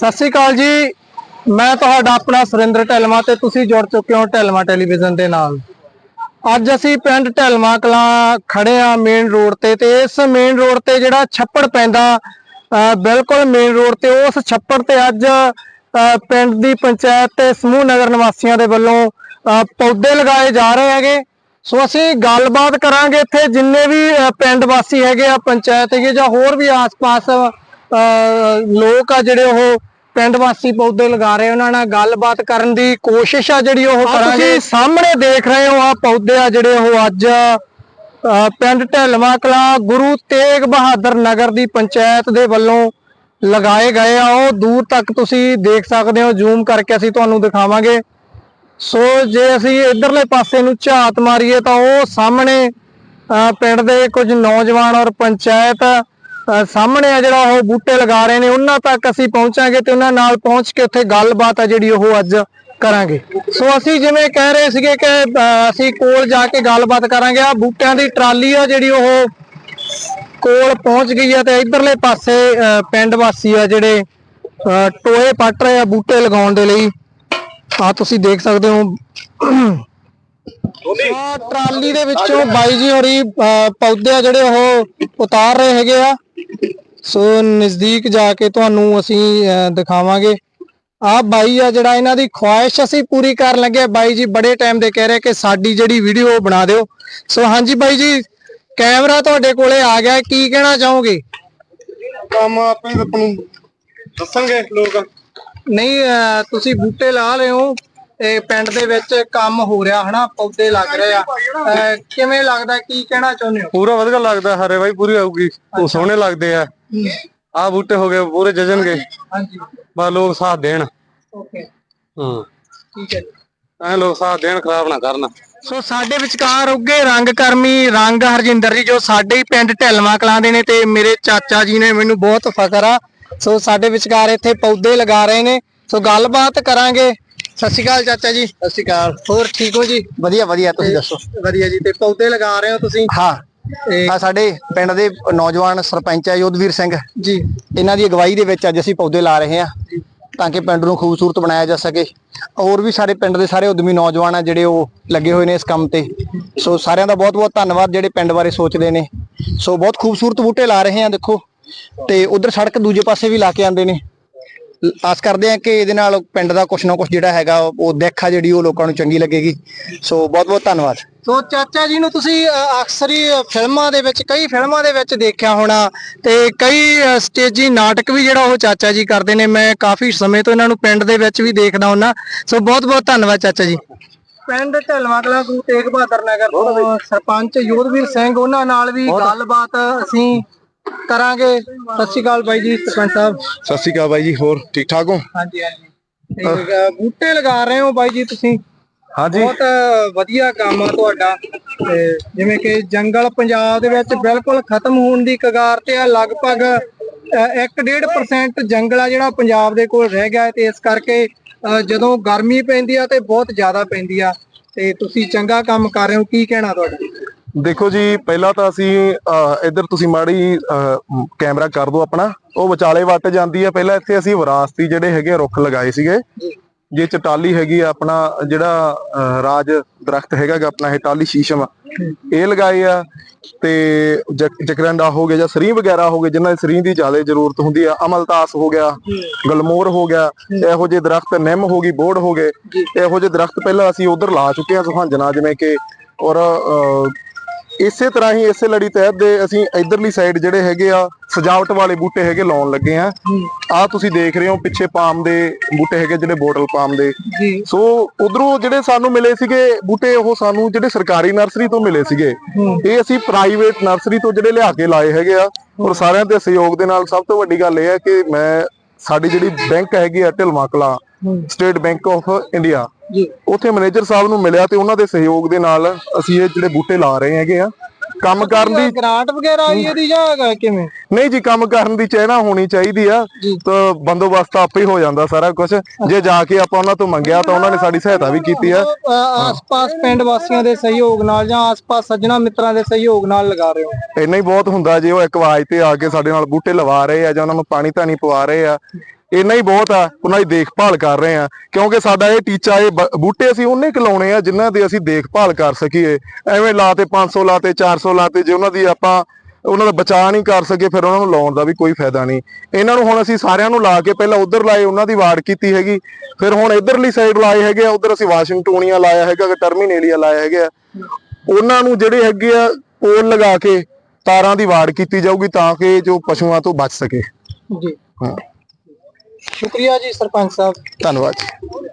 ਸਤਿ ਸ਼੍ਰੀ ਅਕਾਲ ਜੀ। ਮੈਂ ਤੁਹਾਡਾ ਆਪਣਾ ਸੁਰਿੰਦਰ ਢਲਮਾ ਤੇ ਤੁਸੀਂ ਜੁੜ ਚੁੱਕੇ ਹੋ ਢਲਮਾ ਟੈਲੀਵਿਜ਼ਨ ਦੇ ਨਾਲ। ਅੱਜ ਅਸੀਂ ਪਿੰਡ ਢਲਮਾ ਕਲਾਂ ਖੜੇ ਆ ਮੇਨ ਰੋਡ ਤੇ ਤੇ ਇਸ ਮੇਨ ਰੋਡ ਤੇ ਜਿਹੜਾ ਛੱਪੜ ਪੈਂਦਾ ਬਿਲਕੁਲ ਮੇਨ ਰੋਡ ਤੇ ਉਸ ਛੱਪੜ ਤੇ ਅੱਜ ਪਿੰਡ ਦੀ ਪੰਚਾਇਤ ਤੇ ਸਮੂਹ ਨਗਰ ਨਿਵਾਸੀਆਂ ਦੇ ਵੱਲੋਂ ਪੌਦੇ ਲਗਾਏ ਜਾ ਰਹੇ ਹੈਗੇ। ਸੋ ਅਸੀਂ ਗੱਲਬਾਤ ਕਰਾਂਗੇ ਇੱਥੇ ਜਿੰਨੇ ਵੀ ਪਿੰਡ ਵਾਸੀ ਹੈਗੇ ਆ, ਪੰਚਾਇਤ ਹੈਗੇ ਜਾਂ ਹੋਰ ਵੀ ਆਸ-ਪਾਸ ਲੋਕ ਆ ਜਿਹੜੇ ਉਹ ਪਿੰਡ ਵਾਸੀ ਪੌਦੇ ਲਗਾ ਰਹੇ ਉਹਨਾਂ ਨਾਲ ਗੱਲਬਾਤ ਕਰਨ ਦੀ ਕੋਸ਼ਿਸ਼ ਆ ਜਿਹੜੀ ਉਹ ਕਰਾਂਗੇ ਤੁਸੀਂ ਸਾਹਮਣੇ ਦੇਖ ਰਹੇ ਹੋ ਆ ਪੌਦੇ ਆ ਜਿਹੜੇ ਉਹ ਅੱਜ ਪਿੰਡ ਢਲਵਾ ਕਲਾਂ ਗੁਰੂ ਤੇਗ ਬਹਾਦਰ ਨਗਰ ਦੀ ਪੰਚਾਇਤ ਦੇ ਵੱਲੋਂ ਲਗਾਏ ਗਏ ਆ। ਉਹ ਦੂਰ ਤੱਕ ਤੁਸੀਂ ਦੇਖ ਸਕਦੇ ਹੋ ਜ਼ੂਮ ਕਰਕੇ ਅਸੀਂ ਤੁਹਾਨੂੰ ਦਿਖਾਵਾਂਗੇ। ਸੋ ਜੇ ਅਸੀਂ ਇਧਰਲੇ ਪਾਸੇ ਨੂੰ ਝਾਤ ਮਾਰੀਏ ਤਾਂ ਉਹ ਸਾਹਮਣੇ ਪਿੰਡ ਦੇ ਕੁਝ ਨੌਜਵਾਨ ਔਰ ਪੰਚਾਇਤ ਸਾਹਮਣੇ ਆ ਜਿਹੜਾ ਉਹ ਬੂਟੇ ਲਗਾ ਰਹੇ ਨੇ ਉਹਨਾਂ ਤੱਕ ਅਸੀਂ ਪਹੁੰਚਾਂਗੇ ਤੇ ਉਹਨਾਂ ਨਾਲ ਪਹੁੰਚ ਕੇ ਉੱਥੇ ਗੱਲਬਾਤ ਆ ਜਿਹੜੀ ਉਹ ਅੱਜ ਕਰਾਂਗੇ। ਸੋ ਅਸੀਂ ਜਿਵੇਂ ਕਹਿ ਰਹੇ ਸੀਗੇ ਕਿ ਅਸੀਂ ਕੋਲ ਜਾ ਕੇ ਗੱਲਬਾਤ ਕਰਾਂਗੇ। ਆ ਬੂਟਿਆਂ ਦੀ ਟਰਾਲੀ ਆ ਜਿਹੜੀ ਉਹ ਕੋਲ ਪਹੁੰਚ ਗਈ ਆ ਤੇ ਇਧਰਲੇ ਪਾਸੇ ਪਿੰਡ ਵਾਸੀ ਆ ਜਿਹੜੇ ਟੋਏ ਪੱਟ ਰਹੇ ਆ ਬੂਟੇ ਲਗਾਉਣ ਦੇ ਲਈ। ਆ ਤੁਸੀਂ ਦੇਖ ਸਕਦੇ ਹੋ। ਟਰਾਲੀ ਦੇ ਵਿੱਚੋਂ ਬਾਈ ਜੀ ਹੋਰੀ ਪੌਦੇ ਆ ਜਿਹੜੇ ਉਹ ਉਤਾਰ ਰਹੇ ਹੈਗੇ ਆ। ਸੋ ਨਜ਼ਦੀਕ ਜਾ ਕੇ ਤੁਹਾਨੂੰ ਅਸੀਂ ਦਿਖਾਵਾਂਗੇ। ਆ ਬਾਈ ਆ ਜਿਹੜਾ ਇਹਨਾਂ ਦੀ ਖੁਆਇਸ਼ ਅਸੀਂ ਪੂਰੀ ਕਰਨ ਲੱਗੇ। ਬਾਈ ਜੀ ਬੜੇ ਟਾਈਮ ਦੇ ਕਹਿ ਰਹੇ ਕਿ ਸਾਡੀ ਜਿਹੜੀ ਵੀਡੀਓ ਬਣਾ ਦਿਓ। ਸੋ ਹਾਂਜੀ ਬਾਈ ਜੀ ਕੈਮਰਾ ਤੁਹਾਡੇ ਕੋਲੇ ਆ ਗਿਆ ਕੀ ਕਹਿਣਾ ਚਾਹੋਗੇ? ਕੰਮ ਆਪੇ ਨੂੰ ਦੱਸਣਗੇ ਲੋਕ। ਨਹੀਂ ਤੁਸੀਂ ਬੂਟੇ ਲਾ ਰਹੇ ਹੋ ਇਹ ਪਿੰਡ ਦੇ ਵਿੱਚ ਕੰਮ ਹੋ ਰਿਹਾ ਹਨਾ ਪੌਦੇ ਲੱਗ ਰਹੇ ਆ। ਅਹ ਕਿਵੇਂ ਲੱਗਦਾ ਕੀ ਕਹਿਣਾ ਚਾਹੁੰਦੇ ਹੋ? ਪੂਰਾ ਵਧੀਆ ਲੱਗਦਾ ਹਰੇ ਬਾਈ ਪੂਰੀ ਆਊਗੀ। ਉਹ ਸੋਹਣੇ ਲੱਗਦੇ ਆ। ਆ ਬੂਟੇ ਹੋ ਗਏ ਪੂਰੇ ਜਜਣਗੇ ਹਾਂਜੀ। ਬਾ ਲੋਕ ਸਾਥ ਦੇਣ। ਓਕੇ। ਹਾਂ। ਠੀਕ ਹੈ ਜੀ। ਐ ਲੋਕ ਸਾਥ ਦੇਣ ਖਰਾਬ ਨਾ ਕਰਨ। ਸੋ ਸਾਡੇ ਵਿਚਕਾਰ ਉੱਗੇ ਰੰਗ ਕਰਮੀ ਰੰਗ ਹਰਜਿੰਦਰ ਜੀ ਜੋ ਸਾਡੇ ਹੀ ਪਿੰਡ ਢਿਲਵਾ ਕਲਾਂ ਦੇ ਨੇ ਤੇ ਮੇਰੇ ਚਾਚਾ ਜੀ ਨੇ ਮੈਨੂੰ ਬਹੁਤ ਫਖਰ ਆ। ਸੋ ਸਾਡੇ ਵਿਚਕਾਰ ਇੱਥੇ ਪੌਦੇ ਲਗਾ ਰਹੇ ਨੇ। ਸੋ ਗੱਲਬਾਤ ਕਰਾਂਗੇ। ਸਤਿ ਸ਼੍ਰੀ ਅਕਾਲ ਚਾਚਾ ਜੀ। ਸਤਿ ਸ਼੍ਰੀ ਅਕਾਲ। ਹੋਰ ਠੀਕ ਹੋ ਜੀ? ਵਧੀਆ ਵਧੀਆ ਤੁਸੀਂ ਦੱਸੋ? ਵਧੀਆ ਜੀ ਤੇ ਪੌਦੇ ਲਗਾ ਰਹੇ ਹੋ ਤੁਸੀਂ? ਹਾਂ। ਆ ਸਾਡੇ ਪਿੰਡ ਦੇ ਨੌਜਵਾਨ ਸਰਪੰਚ ਆ ਯੋਧਵੀਰ ਸਿੰਘ। ਜੀ। ਇਹਨਾਂ ਦੀ ਅਗਵਾਈ ਦੇ ਵਿੱਚ ਅੱਜ ਅਸੀਂ ਪੌਦੇ ਲਾ ਰਹੇ ਹਾਂ ਤਾਂ ਕਿ ਪਿੰਡ ਨੂੰ ਖੂਬਸੂਰਤ ਬਣਾਇਆ ਜਾ ਸਕੇ। ਹੋਰ ਵੀ ਸਾਡੇ ਪਿੰਡ ਦੇ ਸਾਰੇ ਉਦਮੀ ਨੌਜਵਾਨ ਆ ਜਿਹੜੇ ਉਹ ਲੱਗੇ ਹੋਏ ਨੇ ਇਸ ਕੰਮ ਤੇ। ਸੋ ਸਾਰਿਆਂ ਦਾ ਬਹੁਤ ਬਹੁਤ ਧੰਨਵਾਦ ਜਿਹੜੇ ਪਿੰਡ ਬਾਰੇ ਸੋਚਦੇ ਨੇ। ਸੋ ਬਹੁਤ ਖੂਬਸੂਰਤ ਬੂਟੇ ਲਾ ਰਹੇ ਹਾਂ ਦੇਖੋ। ਤੇ ਉਧਰ ਸੜਕ ਦੂਜੇ ਪਾਸੇ ਵੀ ਲਾ ਕੇ ਆਂਦੇ ਨੇ। ਆਸ ਕਰਦੇ ਹਾਂ ਕਿ ਇਹਦੇ ਨਾਲ ਪਿੰਡ ਦਾ ਕੁਛ ਨਾ ਕੁਛ ਜਿਹੜਾ ਹੈਗਾ ਉਹ ਦੇਖ ਜਿਹੜੀ ਉਹ ਲੋਕਾਂ ਨੂੰ ਚੰਗੀ ਲੱਗੇਗੀ। ਸੋ ਬਹੁਤ ਬਹੁਤ ਧੰਨਵਾਦ। ਸੋ ਚਾਚਾ ਜੀ ਨੂੰ ਤੁਸੀਂ ਅਕਸਰ ਹੀ ਫਿਲਮਾਂ ਦੇ ਵਿੱਚ ਕਈ ਫਿਲਮਾਂ ਦੇ ਵਿੱਚ ਦੇਖਿਆ ਹੋਣਾ ਤੇ ਕਈ ਸਟੇਜੀ ਨਾਟਕ ਵੀ ਜਿਹੜਾ ਉਹ ਚਾਚਾ ਜੀ ਕਰਦੇ ਨੇ। ਮੈਂ ਕਾਫੀ ਸਮੇਂ ਤੋਂ ਇਹਨਾਂ ਨੂੰ ਪਿੰਡ ਦੇ ਵਿੱਚ ਵੀ ਦੇਖਦਾ ਹੁੰਨਾ ਸੋ ਬਹੁਤ ਬਹੁਤ ਧੰਨਵਾਦ ਚਾਚਾ ਜੀ। ਪਿੰਡ ਢਲਵਾ ਕਲਾਂ ਗੁਰੂ ਤੇਗ ਬਹਾਦਰ ਨਗਰ ਤੋਂ ਸਰਪੰਚ ਯੋਧਵੀਰ ਸਿੰਘ ਉਹਨਾਂ ਨਾਲ ਵੀ ਗੱਲਬਾਤ ਅਸੀਂ ਕਰਾਂਗੇ। ਸਤਿ ਸ਼੍ਰੀ ਅਕਾਲ ਬਾਈ ਜੀ ਸਰਪੰਚ ਸਾਹਿਬ। ਸਤਿ ਸ਼੍ਰੀ ਅਕਾਲ ਬਾਈ ਜੀ ਹੋਰ ਠੀਕ ਠਾਕ ਹੋ? ਹਾਂਜੀ ਬੂਟੇ ਲਗਾ ਰਹੇ ਹੋ ਬਾਈ ਜੀ ਤੁਸੀਂ? ਹਾਂਜੀ। ਬਹੁਤ ਵਧੀਆ ਕੰਮ ਆ ਤੁਹਾਡਾ। ਤੇ ਜਿਵੇਂ ਕਿ ਜੰਗਲ ਪੰਜਾਬ ਦੇ ਵਿੱਚ ਬਿਲਕੁਲ ਖਤਮ ਹੋਣ ਦੀ ਕਗਾਰ ਤੇ ਆ ਲਗਭਗ 1.5% ਜੰਗਲ ਆ ਜਿਹੜਾ ਪੰਜਾਬ ਦੇ ਕੋਲ ਰਹਿ ਗਿਆ ਹੈ ਤੇ ਇਸ ਕਰਕੇ ਅ, ਜਦੋਂ ਗਰਮੀ ਪੈਂਦੀ ਆ ਤੇ ਬਹੁਤ ਜ਼ਿਆਦਾ ਪੈਂਦੀ ਆ। ਤੇ ਤੁਸੀਂ ਚੰਗਾ ਕੰਮ ਕਰ ਰਹੇ ਹੋ ਕੀ ਕਹਿਣਾ ਤੁਹਾਡਾ? ਦੇਖੋ ਜੀ ਪਹਿਲਾਂ ਤਾਂ ਅਸੀਂ ਇੱਧਰ ਤੁਸੀਂ ਮਾੜੀ ਕੈਮਰਾ ਕਰ ਦਿਓ ਆਪਣਾ। ਉਹ ਵਿਚਾਲੇ ਵੱਟ ਜਾਂਦੀ ਹੈ। ਪਹਿਲਾਂ ਇੱਥੇ ਅਸੀਂ ਵਿਰਾਸਤੀ ਜਿਹੜੇ ਹੈਗੇ ਰੁੱਖ ਲਗਾਏ ਸੀਗੇ। ਜੇ। ਚਟਾਲੀ ਹੈਗੀ ਆ ਆਪਣਾ ਜਿਹੜਾ ਰਾਜ ਦਰਖਤ ਹੈਗਾ ਆਪਣਾ ਇਹ ਟਾਲੀ ਸ਼ੀਸ਼ਮ ਇਹ ਲਗਾਏ ਆ। ਤੇ ਜਕ- ਜਕਰੰਡਾ ਹੋ ਗਿਆ ਜਾਂ ਸਰੀ ਵਗੈਰਾ ਹੋ ਗਏ ਜਿਨ੍ਹਾਂ ਦੀ ਸਰੀ ਦੀ ਜ਼ਿਆਦਾ ਜ਼ਰੂਰਤ ਹੁੰਦੀ ਆ ਅਮਲਤਾਸ ਹੋ ਗਿਆ ਗਲਮੋਰ ਹੋ ਗਿਆ ਇਹੋ ਜਿਹੇ ਦਰਖਤ ਨਿੰਮ ਹੋ ਗਈ ਬੋੜ ਹੋ ਗਏ। ਇਹੋ ਜਿਹੇ ਦਰਖਤ ਪਹਿਲਾਂ ਅਸੀਂ ਉਧਰ ਲਾ ਚੁੱਕੇ ਆ ਸੁਹਾਂਜਣਾ ਜਿਵੇਂ ਕਿ ਔਰ ਇਸੇ ਤਰ੍ਹਾਂ ਹੀ ਇਸੇ ਲੜੀ ਤਹਿਤ ਦੇ ਅਸੀਂ ਇਧਰਲੀ ਸਾਈਡ ਜਿਹੜੇ ਹੈਗੇ ਆ ਸਜਾਵਟ ਵਾਲੇ ਬੂਟੇ ਹੈਗੇ ਲਾਉਣ ਲੱਗੇ ਆ। ਆ ਤੁਸੀਂ ਦੇਖ ਰਹੇ ਹੋ ਪਿੱਛੇ ਪਾਮ ਦੇ ਬੂਟੇ ਹੈਗੇ ਜਿਹੜੇ ਬੋਟਲ ਪਾਮ ਦੇ। ਸੋ ਉਧਰੋਂ ਜਿਹੜੇ ਸਾਨੂੰ ਮਿਲੇ ਸੀਗੇ ਬੂਟੇ ਉਹ ਸਾਨੂੰ ਜਿਹੜੇ ਸਰਕਾਰੀ ਨਰਸਰੀ ਤੋਂ ਮਿਲੇ ਸੀਗੇ। ਇਹ ਅਸੀਂ ਪ੍ਰਾਈਵੇਟ ਨਰਸਰੀ ਤੋਂ ਜਿਹੜੇ ਲਿਆ ਕੇ ਲਾਏ ਹੈਗੇ ਆ। ਔਰ ਸਾਰਿਆਂ ਦੇ ਸਹਿਯੋਗ ਦੇ ਨਾਲ ਸਭ ਤੋਂ ਵੱਡੀ ਗੱਲ ਇਹ ਹੈ ਕਿ ਮੈਂ ਸਾਡੀ ਜਿਹੜੀ ਬੈਂਕ ਹੈਗੀ ਆ Dhilma Kalan state bank of India ਜੀ। ਉੱਥੇ ਮੈਨੇਜਰ ਸਾਹਿਬ ਨੂੰ ਮਿਲਿਆ ਤੇ ਉਹਨਾਂ ਦੇ ਸਹਿਯੋਗ ਦੇ ਨਾਲ ਅਸੀਂ ਇਹ ਜਿਹੜੇ ਬੂਟੇ ਲਾ ਰਹੇ ਹੈਗੇ ਆ। ਕੰਮ ਕਰਨ ਦੀ ਗ੍ਰਾਂਟ ਵਗੈਰਾ ਆਈ ਇਹਦੀ ਜਾਂ ਕਿਵੇਂ? ਨਹੀਂ ਜੀ ਕੰਮ ਕਰਨ ਦੀ ਚਾਹਨਾ ਹੋਣੀ ਚਾਹੀਦੀ ਆ। ਤਾਂ ਬੰਦੋਬਸਤ ਆਪੇ ਹੀ ਜਾਂਦਾ ਸਾਰਾ ਕੁਝ ਜੇ ਜਾ ਕੇ ਆਪਾਂ ਉਹਨਾਂ ਤੋਂ ਮੰਗਿਆ ਤਾਂ ਉਹਨਾਂ ਨੇ ਸਾਡੀ ਸਹਾਇਤਾ ਵੀ ਕੀਤੀ ਆ। ਆਸ-ਪਾਸ ਪਿੰਡ ਵਾਸੀਆਂ ਦੇ ਸਹਿਯੋਗ ਨਾਲ ਜਾਂ ਆਸ-ਪਾਸ ਸੱਜਣਾ ਮਿੱਤਰਾਂ ਦੇ ਸਹਿਯੋਗ ਨਾਲ ਲਗਾ ਰਹੇ ਹੋ? ਇੰਨਾ ਹੀ ਬਹੁਤ ਹੁੰਦਾ ਜੇ ਉਹ ਇੱਕ ਆਵਾਜ਼ ਤੇ ਆ ਕੇ ਸਾਡੇ ਨਾਲ ਬੂਟੇ ਲਵਾ ਰਹੇ ਆ ਜਾਂ ਉਹਨਾਂ ਨੂੰ ਪਾਣੀ ਧਾਣੀ ਪਵਾ ਰਹੇ ਆ। ਇੰਨਾ ਹੀ ਬਹੁਤ ਆ ਉਹਨਾਂ ਦੀ ਦੇਖਭਾਲ ਕਰ ਰਹੇ ਆ। ਕਿਉਂਕਿ ਸਾਡਾ ਇਹ ਟੀਚਾ ਇਹ ਬੂਟੇ ਅਸੀਂ ਉਹਨੇ ਲਾਉਣੇ ਆ ਜਿਨ੍ਹਾਂ ਦੀ ਅਸੀਂ ਦੇਖਭਾਲ ਕਰ ਸਕੀਏ। ਐਵੇਂ ਲਾਤੇ 500 ਲਾਤੇ 400 ਲਾਤੇ ਜੇ ਉਹਨਾਂ ਦੀ ਆਪਾਂ ਉਹਨਾਂ ਦਾ ਬਚਾਅ ਨਹੀਂ ਕਰ ਸਕੇ ਫਿਰ ਉਹਨਾਂ ਨੂੰ ਲਾਉਣ ਦਾ ਵੀ ਕੋਈ ਫਾਇਦਾ ਨਹੀਂ। ਇਹਨਾਂ ਨੂੰ ਹੁਣ ਅਸੀਂ ਸਾਰਿਆਂ ਨੂੰ ਲਾ ਕੇ ਪਹਿਲਾਂ ਉਧਰ ਲਾਏ ਉਹਨਾਂ ਦੀ ਵਾਰਡ ਕੀਤੀ ਹੈਗੀ। ਫਿਰ ਹੁਣ ਇਧਰਲੀ ਸਾਈਡ ਲਾਏ ਹੈਗੇ ਆ ਉਧਰ ਅਸੀਂ ਵਾਸ਼ਿੰਗਟੋਨੀਆ ਲਾਇਆ ਹੈਗਾ ਟਰਮੀਨੇਲੀਆ ਲਾਇਆ ਹੈਗਾ। ਉਹਨਾਂ ਨੂੰ ਜਿਹੜੇ ਹੈਗੇ ਆ ਪੋਲ ਲਗਾ ਕੇ ਤਾਰਾਂ ਦੀ ਵਾੜ ਕੀਤੀ ਜਾਊਗੀ ਤਾਂ ਕਿ ਜੋ ਪਸ਼ੂਆਂ ਤੋਂ ਬਚ ਸਕੇ। ਜੀ। ਹਾਂ। ਸ਼ੁਕਰੀਆ ਜੀ ਸਰਪੰਚ ਸਾਹਿਬ। ਧੰਨਵਾਦ ਜੀ।